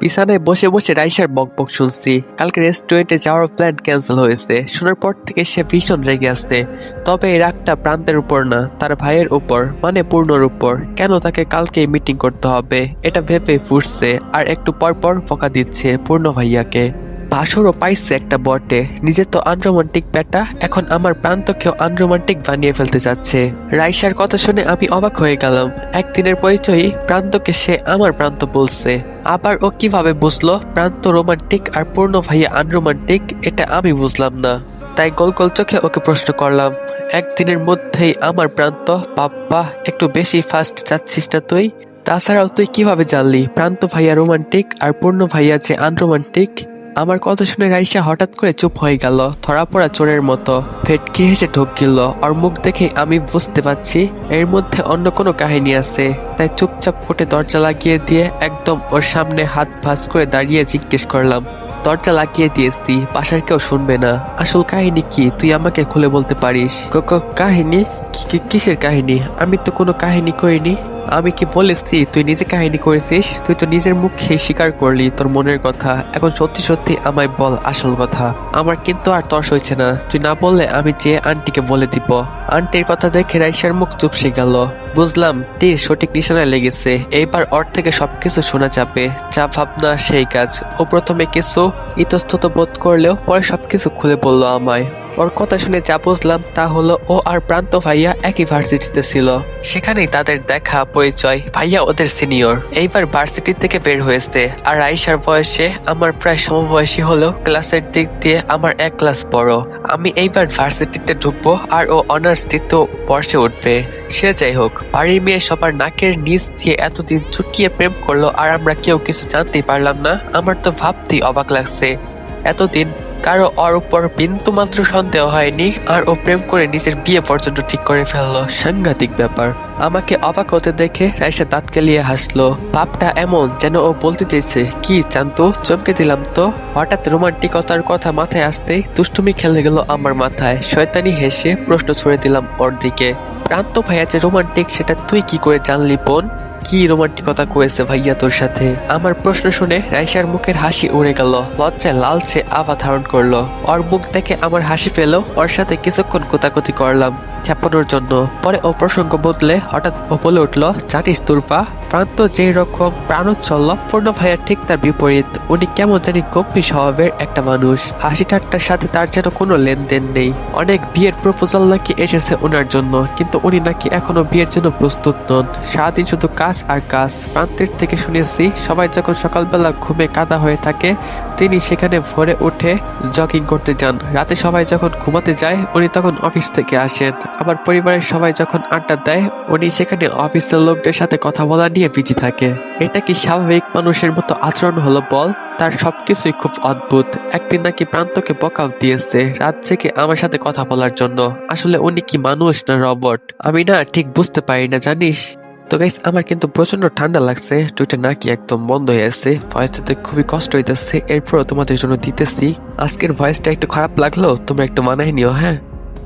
বিছানায় বসে বসে রাইসার বক শুনছি। কালকে রেস্টুরেন্টে যাওয়ার প্ল্যান ক্যান্সেল হয়েছে। শোনার পর থেকে সে ভীষণ রেগে আছে। তবে এই রাগটা প্রান্তের উপর না, তার ভাইয়ের উপর মানে পূর্ণর উপর। কেন তাকে কালকেই মিটিং করতে হবে? এটা ভেবে ফুটছে। আর একটু পর পর বকা দিচ্ছে পূর্ণ ভাইয়াকে। বাসরও পাইছে একটা বটে। নিজে তো আনরোমান্টিক ব্যাটা এখন আমার প্রান্তকেও আনরোমান্টিক বানিয়ে ফেলতে যাচ্ছে রাইসার কথা শুনে আমি অবাক হয়ে গেলাম। একদিনের পরিচয়ই প্রান্তকে সে আমার প্রান্ত বলছে। আবার ও কীভাবে বুঝলো? প্রান্ত রোমান্টিক আর পূর্ণ ভাইয়া আনরোমান্টিক, এটা আমি বুঝলাম না। তাই গোল গোল চোখে ওকে প্রশ্ন করলাম, একদিনের মধ্যেই আমার প্রান্ত? বাপ্পা, একটু বেশি ফাস্ট যাচ্ছিস না তুই? তাছাড়াও তুই কীভাবে জানলি? প্রান্ত ভাইয়া রোমান্টিক আর পূর্ণ ভাইয়া যে আনরোমান্টিক? আমার কথা শুনে রাইসা হঠাৎ করে চুপ হয়ে গেল, ধরা পড়া চোরের মতো। ফেটকে হেসে ঢোক গেল ওর মুখ দেখে আমি বুঝতে পারছি এর মধ্যে অন্য কোনো কাহিনী আছে। তাই চুপচাপ উঠে দরজা লাগিয়ে দিয়ে একদম ওর সামনে হাত ভাস করে দাঁড়িয়ে জিজ্ঞেস করলাম, দরজা লাগিয়ে দিয়েছি, বাসার কেউ শুনবে না। আসল কাহিনী কি? তুই আমাকে খুলে বলতে পারিস? কাহিনী? কিসের কাহিনী? আমি তো কোনো কাহিনী করিনি। আমি কি বলেছি, তুই নিজে কাহিনী করেছিস? তুই তো নিজের মুখে স্বীকার করলি তোর মনের কথা। এখন সত্যি সত্যি আমায় বল আসল কথা। আমার কিন্তু আর তর্স হয়েছে না। তুই না বললে আমি যে আন্টিকে বলে দিব। আন্টির কথা দেখে রাইসার মুখ চুপসে গেল। বুঝলাম, তীর সঠিক নিশানায় লেগেছে। এইবার ওর থেকে সবকিছু শোনা যাবে। যা ভাবনা, সেই কাজ। ও প্রথমে কিছু ইতস্তত বোধ করলেও পরে সবকিছু খুলে বলল আমায়। ওর কথা শুনে যা বুঝলাম তা হলো ও আর প্রান্ত ভাইয়া একই ভার্সিটিতে ছিল। সেখানেই তাদের দেখা, পরিচয়, ভাইয়া ওদের সিনিয়র। এইবার ভার্সিটি থেকে বের হয়েছে আর আইসার বয়সে আমার প্রায় সমবয়সী হলেও ক্লাসের দিক দিয়ে আমার এক ক্লাস বড়। আমি এইবার ভার্সিটিতে ঢুকবো আর ও অনার্স দ্বিতীয় বর্ষে উঠবে। সে যাই হোক বাড়ির মেয়ে সবার নাকের নিচ দিয়ে এতদিন চুকিয়ে প্রেম করল আর আমরা কেউ কিছু জানতেই পারলাম না। আমার তো ভাবতেই অবাক লাগছে। এতদিন কারও ওর উপর বিন্দু মাত্র সন্দেহ হয়নি আর ও প্রেম করে নিজের বিয়ে পর্যন্ত ঠিক করে ফেলল। সাংঘাতিক ব্যাপার। আমাকে অবাক হতে দেখে রাইসা দাঁত কেলিয়ে হাসলো। ভাবটা এমন যেন ও বলতে চেয়েছে, কি জানতো চমকে দিলাম তো? হঠাৎ রোমান্টিকতার কথা মাথায় আসতেই দুষ্টুমি খেলে গেল আমার মাথায়। শয়তানি হেসে প্রশ্ন ছুড়ে দিলাম ওর দিকে। প্রান্ত ভাইয়া যে রোমান্টিক, সেটা তুই কি করে জানলি, বোন? কি রোমান্টিকতা করেছে ভাইয়া তোর সাথে? আমার প্রশ্ন শুনে রাইসার মুখের হাসি উড়ে গেল। লজ্জায় লালচে আভা ধারণ করল। ওর মুখ দেখে আমার হাসি পেল। ওর সাথে কিছুক্ষণ কোতাকুতি করলাম খেপানোর জন্য। পরে ও প্রসঙ্গ বদলে হঠাৎ ও বলে উঠল, জানিস তুরপা, প্রান্ত যেই রকম প্রাণোচ্ছল্ল পূর্ণ ভাইয়ার ঠিক তার বিপরীত। উনি কেমন জানি গম্ভীর স্বভাবের একটা মানুষ। হাসি ঠাট্টার সাথে তার যেন কোনো লেনদেন নেই। অনেক বিয়ের প্রপোজাল নাকি এসেছে ওনার জন্য, কিন্তু উনি নাকি এখনও বিয়ের জন্য প্রস্তুত নন। সারাদিন শুধু কাজ আর কাজ প্রান্তের থেকে শুনেছি, সবাই যখন সকালবেলা ঘুমে কাদা হয়ে থাকে, তিনি সেখানে ভোরে উঠে জগিং করতে যান। রাতে সবাই যখন ঘুমাতে যায়, উনি তখন অফিস থেকে আসেন। আবার পরিবারের সবাই যখন আড্ডা দেয়, উনি সেখানে অফিসের লোকদের সাথে কথা বলা নিয়ে বিজি থাকে। এটা কি স্বাভাবিক? মানুষের মতো আচরণ হলো বল, তার সবকিছুই খুব অদ্ভুত। একদিন নাকি প্রান্তকে বকাও দিয়েছে, রাত জেগে আমার সাথে কথা বলার জন্য। আসলে উনি কি মানুষ না রবট? আমি না ঠিক বুঝতে পারি না, জানিস? তো গাইস আমার কিন্তু প্রচণ্ড ঠান্ডা লাগছে টুইটা নাকি একদম বন্ধ হয়ে আছে। ভয়েসটাতে খুবই কষ্ট হইতেছে, এরপরও তোমাদের জন্য দিতেছি। আজকের ভয়েসটা একটু খারাপ লাগল, তোমরা একটু মানাই নিও হ্যাঁ?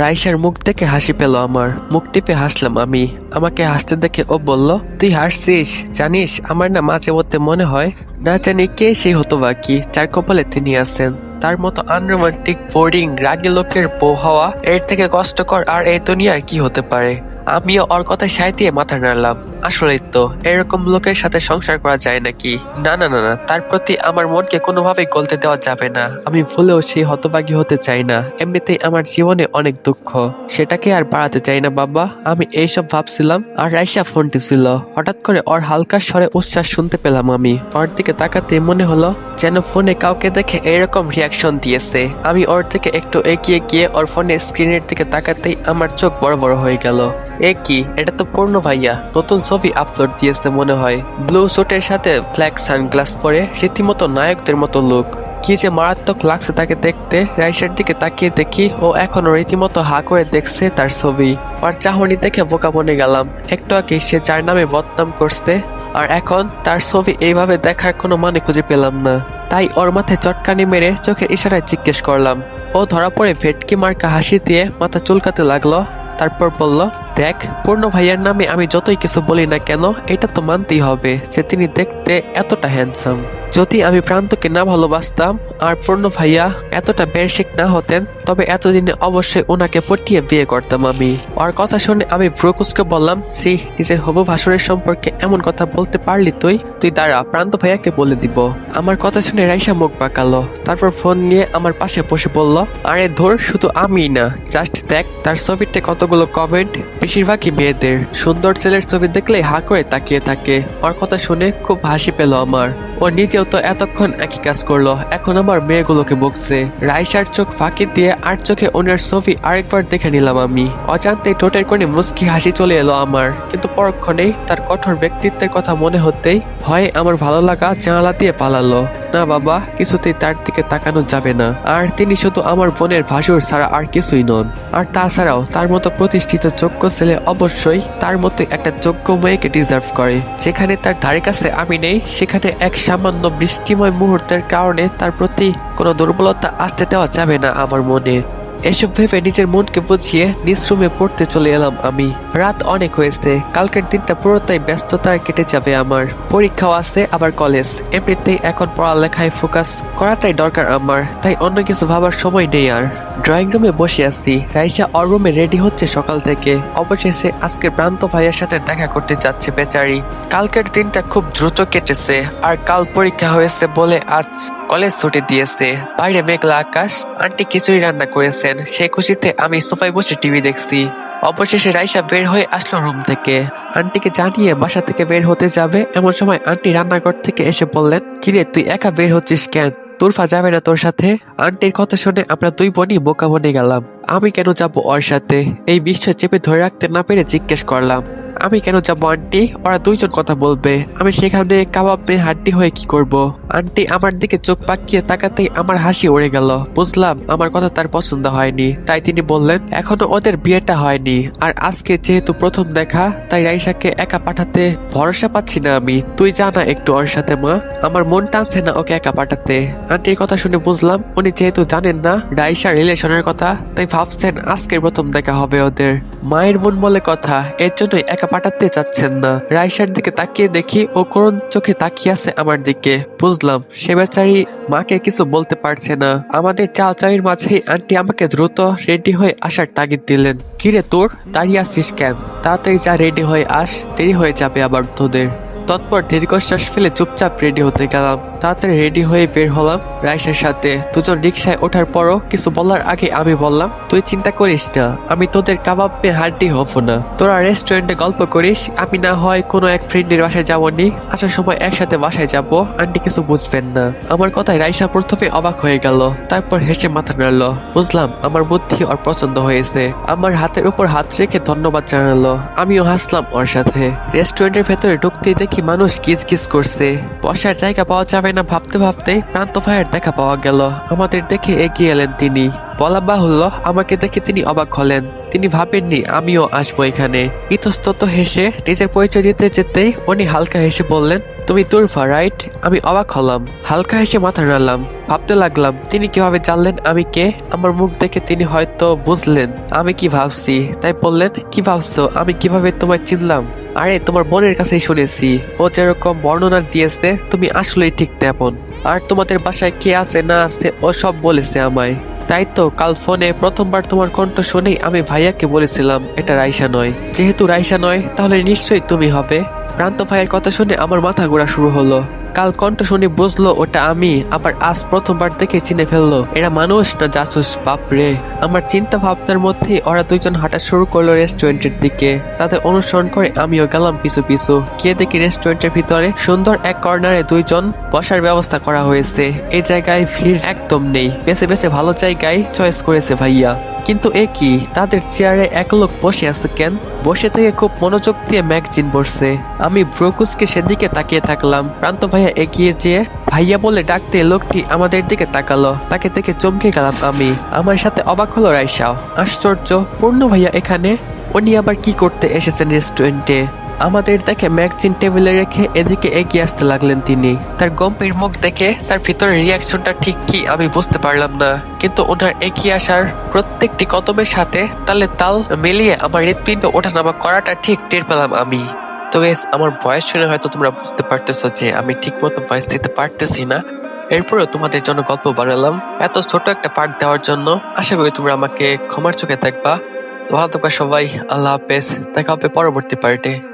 রাইসার মুখ দেখে হাসি পেল আমার। মুখ টিপে হাসলাম আমি। আমাকে হাসতে দেখে ও বলল, তুই হাসছিস, জানিস, আমার না মাঝে মধ্যে মনে হয়, না জানি কে সেই হতো বাকি যার কপালে তিনি আছেন। তার মতো আনরোমান্টিক বোর্ডিং রাগী লোকের বউ হওয়া, এর থেকে কষ্টকর আর এই দুনিয়ার কি হতে পারে? আমিও ওর কথায় সাই দিয়ে মাথা নাড়লাম। আসলেই তো, এরকম লোকের সাথে সংসার করা যায় নাকি? না না না না, তার প্রতি আমার মনকে কোনোভাবেই গলতে দেওয়া যাবে না। আমি ভুলেও সেই হতবাগী হতে চাই না। এমনিতেই আমার জীবনে অনেক দুঃখ। সেটাকে আর বাড়াতে চাই না, বাবা। আমি এইসব ভাবছিলাম আর রাইসা ফোন ছিল হঠাৎ করে ওর হালকা স্বরে উচ্ছ্বাস শুনতে পেলাম আমি। ওর দিকে তাকাতে মনে হলো যেন ফোনে কাউকে দেখে এরকম রিয়াকশন দিয়েছে। আমি ওর থেকে একটু এগিয়ে গিয়ে ওর ফোনে স্ক্রিনের দিকে তাকাতেই আমার চোখ বড় বড় হয়ে গেল। এ কি? এটা তো পূর্ণ ভাইয়া। নতুন ছবি আপলোড দিয়েছে মনে হয়। ব্লু স্যুটের সাথে ব্ল্যাক সানগ্লাস পরে রীতিমতো নায়কদের মতো লুক। কি যে মারাত্মক লাগছে তাকে দেখতে। রাইসার দিকে তাকিয়ে দেখি ও এখনও রীতিমতো হা করে দেখছে তার ছবি। আর চাহনি দেখে বোকা বনে গেলাম। একটু আগে সে যার নামে বদনাম করছে। আর এখন তার ছবি এইভাবে দেখার কোনো মানে খুঁজে পেলাম না। তাই ওর মাথায় চটকানি মেরে চোখের ইশারায় জিজ্ঞেস করলাম। ও ধরা পড়ে ভেটকি মার্কা হাসি দিয়ে মাথা চুলকাতে লাগল। তারপর বলল দেখ, পূর্ণ ভাইয়ার নামে আমি যতই কিছু বলি না কেন, এটা তো মানতেই হবে যে তিনি দেখতে এতটা হ্যান্ডসাম যদি আমি প্রান্তকে না ভালোবাসতাম আর পূর্ণ ভাইয়া এতটা বেরশেক না হতেন, তবে এতদিনে অবশ্যই ওনাকে পটিয়ে বিয়ে করতাম আমি। ওর কথা শুনে আমি ব্রকুসকে বললাম সি নিজের হবু ভাসুরের সম্পর্কে এমন কথা বলতে পারলি তুই? তুই দাঁড়া, প্রান্ত ভাইয়াকে বলে দিব। আমার কথা শুনে রাইসা মুখ পাকালো তারপর ফোন নিয়ে আমার পাশে বসে বলল, আরে ধর, শুধু আমি না, জাস্ট দেখ, তার ছবিতে কতগুলো কমেন্ট, বেশিরভাগই মেয়েদের। সুন্দর ছেলের ছবি দেখলে হা করে তাকিয়ে থাকে। ওর কথা শুনে খুব হাসি পেল আমার। ও নিজেও তো এতক্ষণ একই কাজ করল। এখন আমার মেয়েগুলোকে বকছে। রাইসার চোখ ফাঁকি দিয়ে আর চোখে ওনার ছবি আরেকবার দেখে নিলাম আমি। অজান্তে ঠোঁটের কোণে মুস্কি হাসি চলে এলো আমার। কিন্তু পরক্ষণেই তার কঠোর ব্যক্তিত্বের কথা মনে হতেই ভয়ে আমার ভালো লাগা জানালা দিয়ে পালালো। না বাবা, কিছুতেই তার দিকে তাকানো যাবে না। আর তিনি শুধু আমার বোনের ভাসুর ছাড়া আর কিছুই নন। আর তাছাড়াও তার মতো প্রতিষ্ঠিত যোগ্য ছেলে অবশ্যই তার মতো একটা যোগ্য মেয়েকে ডিজার্ভ করে। যেখানে তার ধারে কাছে আমি নেই, সেখানে এক সামান্য বৃষ্টিময় মুহূর্তের কারণে তার প্রতি কোনো দুর্বলতা আসতে দেওয়া যাবে না আমার মনে। এসব ভেবে নিজের মনকে বুঝিয়ে নিজ রুমে পড়তে চলে এলাম আমি। রাত অনেক হয়েছে। কালকের দিনটা পুরোটাই ব্যস্ততায় কেটে যাবে আমার। পরীক্ষাও আছে, আবার কলেজ এমনিতেই এখন পড়ালেখায় ফোকাস করাটাই দরকার আমার, তাই অন্য কিছু ভাবার সময় নেই আর। ড্রয়িং রুমে বসে আছি। রাইসা অর রুমে রেডি হচ্ছে সকাল থেকে। অবশেষে আজকে প্রান্ত ভাইয়ের সাথে দেখা করতে যাচ্ছে বেচারি। কালকের দিনটা খুব দ্রুত কেটেছে, আর কাল পরীক্ষা হয়েছে বলে আজ কলেজ ছুটি দিয়েছে। বাইরে মেঘলা আকাশ, আন্টি খিচুড়ি রান্না করেছেন। সেই খুশিতে আমি সোফায় বসে টিভি দেখছি। অবশেষে রাইসা বের হয়ে আসলো রুম থেকে। আন্টিকে জানিয়ে বাসা থেকে বের হতে যাবে এমন সময় আন্টি রান্নাঘর থেকে এসে বললেন, কিরে, তুই একা বের হচ্ছিস কেন? তুরফা যাবে না তোর সাথে? আন্টির কথা শুনে আমরা দুই বোনই বোকা বনে গেলাম। আমি কেন যাব ওর সাথে? এই বিশ্ব চেপে ধরে রাখতে না পেরে জিজ্ঞেস করলাম। আমি কেন যাব, আন্টি? ওরা দুইজন কথা বলবে। আমি সেখানে কাবাব মেয়ে হাড্ডি হয়ে কি করব? আন্টি, আমার দিকে চোখ পাকিয়ে তাকাতেই আমার হাসি উড়ে গেল। বুঝলাম, আমার কথা তার পছন্দ হয়নি। তাই তিনি বললেন, এখনও ওদের বিয়েটা হয়নি। আর আজকে যেহেতু প্রথম দেখা, তাই রাইসাকে একা পাঠাতে ভরসা পাচ্ছি না আমি। তুই জানা একটু ওর সাথে, মা। আমার মন টানছে না ওকে একা পাঠাতে। আন্টির কথা শুনে বুঝলাম, উনি যেহেতু জানেন না রাইসা রিলেশনের কথা, তাই ভাবছেন আজকের প্রথম দেখা হবে ওদের। মায়ের মন বলে কথা, এর জন্যই একা পাঠাতে চাচ্ছেন না। রাইসার দিকে তাকিয়ে দেখি ও করুণ চোখে তাকিয়ে আছে আমার দিকে। বুঝলাম, সে বেচারি মাকে কিছু বলতে পারছে না। আমাদের চাওয়াচাওয়ির মাঝেই আন্টি আমাকে দ্রুত রেডি হয়ে আসার তাগিদ দিলেন। কিরে তোর, দাঁড়িয়ে আসছিস কেন? তাড়াতাড়ি যা রেডি হয়ে আস, দেরি হয়ে যাবে আবার তোদের। তৎপর দীর্ঘশ্বাস ফেলে চুপচাপ রেডি হতে গেলাম। তাড়াতাড়ি রেডি হয়ে বের হলাম। রাইসের সাথে দুজন রিক্সায় ওঠার পরও কিছু বলার আগে আমি বললাম, তুই চিন্তা করিস না, আমি তোদের কাবাব পেয়ে হাড্ডি হব না। তোরা রেস্টুরেন্টে গল্প করিস, আমি না হয় কোনো এক ফ্রেন্ডের বাসায় যাব নি আসার সময় একসাথে বাসায় যাব, আন্টি কিছু বুঝবেন না। আমার কথায় রাইসা প্রথমে অবাক হয়ে গেল, তারপর হেসে মাথা নাড়লো, বুঝলাম, আমার বুদ্ধি ওর পছন্দ হয়েছে। আমার হাতের উপর হাত রেখে ধন্যবাদ জানালো। আমিও হাসলাম ওর সাথে। রেস্টুরেন্টের ভেতরে ঢুকতে দেখি মানুষ কিচ কিচ করছে। বসার জায়গা পাওয়া যাবে না ভাবতে ভাবতে প্রান্ত ভাইয়ের দেখা পাওয়া গেল। আমাদের দেখে এগিয়ে এলেন তিনি। বলা বাহুল্য, আমাকে দেখে তিনি অবাক হলেন। তিনি ভাবেননি, আমিও আসব এখানে। ইতস্তত হেসে নিজের পরিচয় দিতে যেতেই উনি হালকা হেসে বললেন, তুমি তুরফা, রাইট? আমি অবাক হলাম। হালকা হেসে মাথা নাড়লাম। ভাবতে লাগলাম, তিনি কীভাবে জানলেন আমি কে? আমার মুখ দেখে তিনি হয়তো বুঝলেন। আমি কি ভাবছি? তাই বললেন, কি ভাবছ? আমি কীভাবে তোমায় চিনলাম? আরে, তোমার বোনের কাছেই শুনেছি। ও যেরকম বর্ণনা দিয়েছে, তুমি আসলেই ঠিক তেমন। আর তোমাদের বাসায় কে আছে, না আছে, ও সব বলেছে আমায়। তাই তো, কাল ফোনে প্রথমবার তোমার কণ্ঠ শুনেই আমি ভাইয়াকে বলেছিলাম, এটা রাইসা নয়। যেহেতু রাইসা নয়, তাহলে নিশ্চয়ই তুমি হবে। প্রান্ত ভাইয়ের কথা শুনে আমার মাথা ঘোরা শুরু হলো। কাল কণ্ঠ শুনে বুঝলো, ওটা আমি। আবার আজ প্রথমবার দেখে চিনে ফেলল। এরা মানুষ না জাসুস বাপরে আমার চিন্তা ভাবনার মধ্যেই ওরা দুইজন হাঁটা শুরু করল রেস্টুরেন্টের দিকে। তাদের অনুসরণ করে আমিও গেলাম পিছু পিছু। গিয়ে দেখি রেস্টুরেন্টের ভিতরে সুন্দর এক কর্নারে দুইজন বসার ব্যবস্থা করা হয়েছে। এই জায়গায় ভিড় একদম নেই। বেছে বেছে ভালো জায়গায় চয়েস করেছে ভাইয়া। কিন্তু এ কি? তাদের চেয়ারে এক লোক বসে আছে কেন? বসে থেকে খুব মনোযোগ দিয়ে ম্যাগজিন পড়ছে। আমি ব্রকুসকে সেদিকে তাকিয়ে থাকলাম। প্রান্ত ভাইয়া এগিয়ে যেয়ে ভাইয়া বলে ডাকতে লোকটি আমাদের দিকে তাকালো। তাকে দেখে চমকে গেলাম আমি। আমার সাথে অবাক হলো রাইসাও আশ্চর্য, পূর্ণ ভাইয়া এখানে? উনি আবার কি করতে এসেছেন রেস্টুরেন্টে? আমাদের দেখে ম্যাগজিন টেবিলে রেখে এদিকে এগিয়ে আসতে লাগলেন তিনি। তার গম্ভীর মুখ দেখে তার ভিতরের রিয়াকশনটা ঠিক কি আমি বুঝতে পারলাম না। কিন্তু ওনার এগিয়ে আসার প্রত্যেকটি কদমের সাথে তালে তাল মিলিয়ে আমার হৃৎপিণ্ড ওঠানামা করাটা ঠিক টের পেলাম আমি। তো গাইস আমার ভয়েস শুনে হয়তো তোমরা বুঝতে পারতেছো যে আমি ঠিক মতো ভয়েস দিতে পারতেছি না। এরপরেও তোমাদের জন্য গল্প বানালাম। এত ছোট একটা পার্ট দেওয়ার জন্য আশা করি তোমরা আমাকে ক্ষমার চোখে দেখবা। তো ভালো থাকবা সবাই। আল্লাহ হাফেজ। দেখা হবে পরবর্তী পার্টে